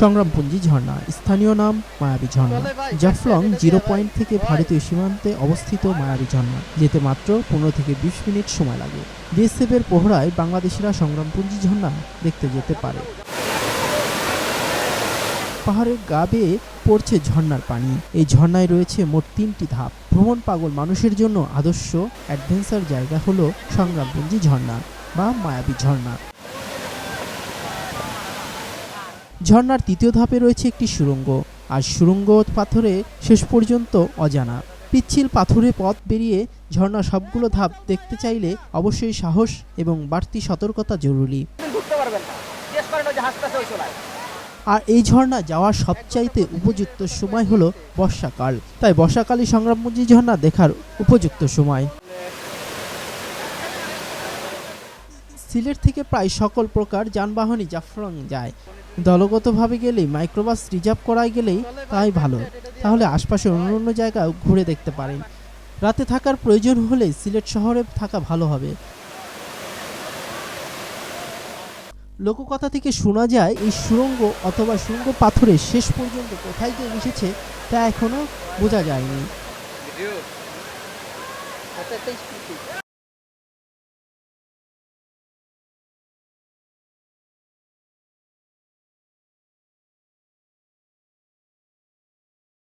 সংগ্রামপুঞ্জি ঝর্ণা। স্থানীয় নাম মায়াবী ঝর্ণা। জাফলং জিরো পয়েন্ট থেকে ভারতীয় সীমান্তে অবস্থিত মায়াবী ঝর্ণা, যেতে মাত্র পনেরো থেকে বিশ মিনিট সময় লাগে। বিএসএফের পোহরায় বাংলাদেশিরা সংগ্রামপুঞ্জি ঝর্ণা দেখতে যেতে পারে। পাহাড়ের গা বেয়ে পড়ছে ঝর্ণার পানি। এই ঝর্ণায় রয়েছে মোট তিনটি ধাপ। ভ্রমণ পাগল মানুষের জন্য আদর্শ অ্যাডভেঞ্চার জায়গা হলো সংগ্রামপুঞ্জি ঝর্ণা বা মায়াবী ঝর্ণা। ঝর্ণার তৃতীয় ধাপে রয়েছে একটি সুড়ঙ্গ আর সুড়ঙ্গ পাথরে শেষ পর্যন্ত অজানা। পিচ্ছিল পাথুরে পথ বেরিয়ে ঝর্ণা সবগুলো ধাপ দেখতে চাইলে অবশ্যই সাহস এবং বাড়তি সতর্কতা জরুরি। আর এই ঝর্ণা যাওয়ার সবচাইতে উপযুক্ত সময় হলো বর্ষাকাল। তাই বর্ষাকালই সংগ্রামপুঞ্জি ঝর্ণা দেখার উপযুক্ত সময়। সিলেট থেকে প্রায় সকল প্রকার যানবাহনই জাফরং যায়। দলগতভাবে গেলেই মাইক্রোবাস রিজার্ভ করায় গেলেই তাই ভালো। তাহলে আশপাশে অন্য অন্য জায়গাও ঘুরে দেখতে পারেন। রাতে থাকার প্রয়োজন হলে সিলেট শহরে থাকা ভালো হবে। লোককথা থেকে শোনা যায়, এই সুড়ঙ্গ অথবা সুড়ঙ্গ পাথরের শেষ পর্যন্ত কোথায় গিয়ে মিশেছে তা এখনও বোঝা যায়নি।